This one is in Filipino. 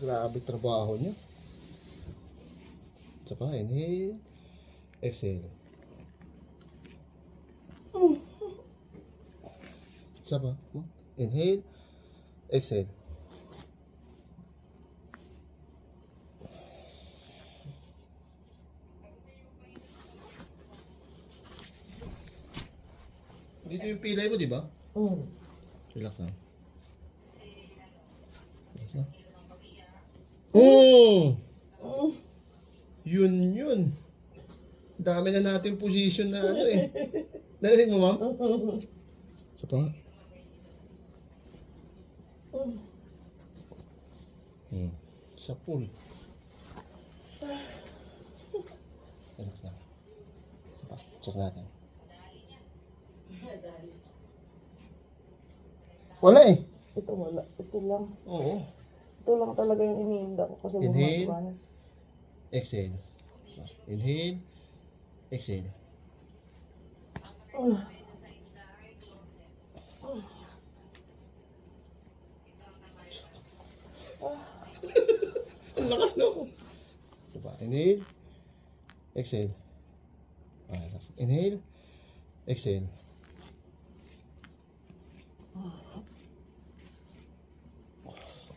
Grabe trabaho niya. Isa pa, inhale. Exhale. Isa pa. Inhale. Exhale. Dito yung pilay mo, di ba? Mm. Relax na. Relax na. Mm. Yun yun. Dami na natin position na ano eh. Narinig mo, ma'am? Isa pa nga. Hmm. Sa pool. Relax na. Isa pa. Check natin. Wala eh. Ito wala. Ito lang. Oo. Ito lang talaga yung iniinda ko kasi Inhale. bumababa na. Exhale. Inhale. Exhale. Ang lakas na ako. Isa pa. Inhale. Exhale. Ah. Inhale. Exhale.